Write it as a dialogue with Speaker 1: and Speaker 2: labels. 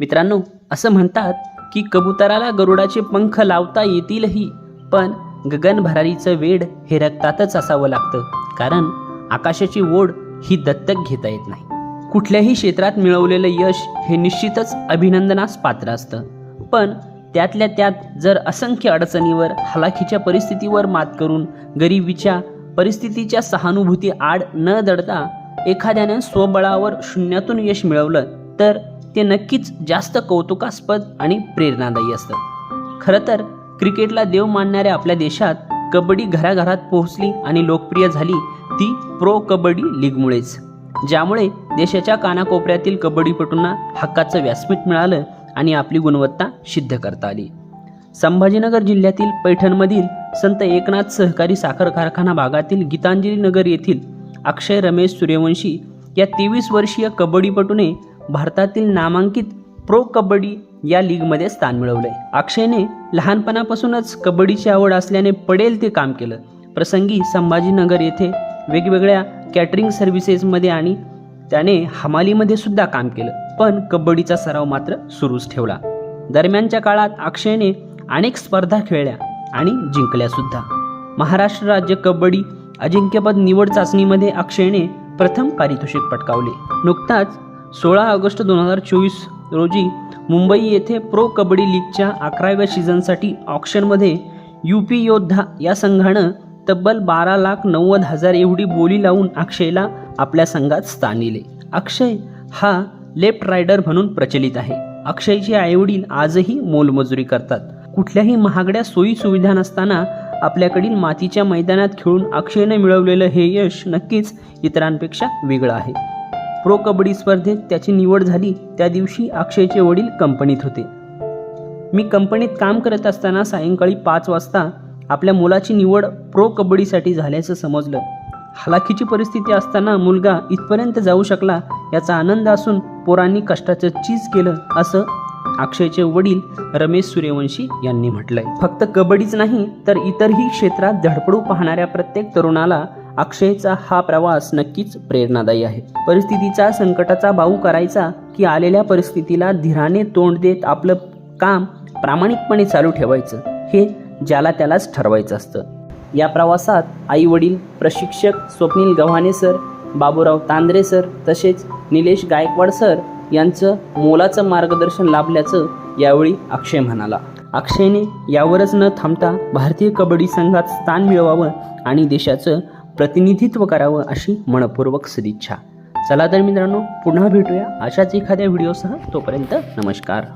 Speaker 1: मित्रांनो असं म्हणतात की कबुतराला गरुडाचे पंख लावता येतीलही पण गगनभरारीचं वेड हे रक्तातच असावं लागतं कारण आकाशाची ओढ ही दत्तक घेता येत नाही. कुठल्याही क्षेत्रात मिळवलेलं यश हे निश्चितच अभिनंदनास पात्र असतं. पण त्यातल्या त्यात जर असंख्य अडचणीवर हलाखीच्या परिस्थितीवर मात करून गरिबीच्या परिस्थितीच्या सहानुभूती आड न दडता एखाद्यानं स्वबळावर शून्यातून यश मिळवलं तर ते नक्कीच जास्त कौतुकास्पद आणि प्रेरणादायी असतं. खरं तर क्रिकेटला देव मानणाऱ्या आपल्या देशात कबड्डी घराघरात पोहोचली आणि लोकप्रिय झाली ती प्रो कबड्डी लीगमुळेच. ज्यामुळे देशाच्या कानाकोपऱ्यातील कबड्डीपटूंना हक्काचं व्यासपीठ मिळालं आणि आपली गुणवत्ता सिद्ध करता आली. संभाजीनगर जिल्ह्यातील पैठणमधील संत एकनाथ सहकारी साखर कारखाना भागातील गीतांजली नगर येथील अक्षय रमेश सूर्यवंशी या तेवीस वर्षीय कबड्डीपटूने भारतातील नामांकित प्रो कबड्डी या लीगमध्ये स्थान मिळवलंय. अक्षयने लहानपणापासूनच कबड्डीची आवड असल्याने पडेल ते काम केलं. प्रसंगी संभाजीनगर येथे वेगवेगळ्या कॅटरिंग सर्व्हिसेसमध्ये आणि त्याने हमालीमध्ये सुद्धा काम केलं. पण कबड्डीचा सराव मात्र सुरूच ठेवला. दरम्यानच्या काळात अक्षयने अनेक स्पर्धा खेळल्या आणि जिंकल्यासुद्धा महाराष्ट्र राज्य कबड्डी अजिंक्यपद निवड चाचणीमध्ये अक्षयने प्रथम पारितोषिक पटकावले. नुकताच सोळा ऑगस्ट दोन हजार चोवीस रोजी मुंबई येथे प्रो कबड्डी लीगच्या अकराव्या सीझनसाठी ऑक्शनमध्ये यू पी योद्धा या संघानं तब्बल बारा लाख नव्वद हजार एवढी बोली लावून अक्षयला आपल्या संघात स्थान दिले. अक्षय हा लेफ्ट रायडर म्हणून प्रचलित आहे. अक्षयचे आईवडील आजही मोलमजुरी करतात. कुठल्याही महागड्या सोयी सुविधा नसताना आपल्याकडील मातीच्या मैदानात खेळून अक्षयने मिळवलेलं हे यश नक्कीच इतरांपेक्षा वेगळं आहे. प्रो कबड्डी स्पर्धेत त्याची निवड झाली. त्या दिवशी अक्षयचे वडील कंपनीत होते. मी कंपनीत काम करत असताना सायंकाळी पाच वाजता आपल्या मुलाची निवड प्रो कबड्डीसाठी झाल्याचं समजलं. हलाखीची परिस्थिती असताना मुलगा इथपर्यंत जाऊ शकला याचा आनंद असून पोरांनी कष्टाचं चीज केलं असं अक्षयचे वडील रमेश सूर्यवंशी यांनी म्हटलंय. फक्त कबड्डीच नाही तर इतरही क्षेत्रात धडपडू पाहणाऱ्या प्रत्येक तरुणाला अक्षयचा हा प्रवास नक्कीच प्रेरणादायी आहे. परिस्थितीचा संकटाचा भाऊ करायचा की आलेल्या परिस्थितीला धीराने तोंड देत आपलं काम प्रामाणिकपणे चालू ठेवायचं हे ज्याला त्यालाच ठरवायचं असतं. या प्रवासात आई वडील प्रशिक्षक स्वप्नील गव्हाणे सर बाबूराव तांद्रे सर तसेच निलेश गायकवाड सर यांचं मोलाचं मार्गदर्शन लाभल्याचं यावेळी अक्षय म्हणाला. अक्षयने यावरच न थांबता भारतीय कबड्डी संघात स्थान मिळवावं आणि देशाचं प्रतिनिधित्व करावं अशी मनपूर्वक सदिच्छा. चला तर मित्रांनो पुन्हा भेटूया अशाच एखाद्या व्हिडिओसह. तोपर्यंत नमस्कार.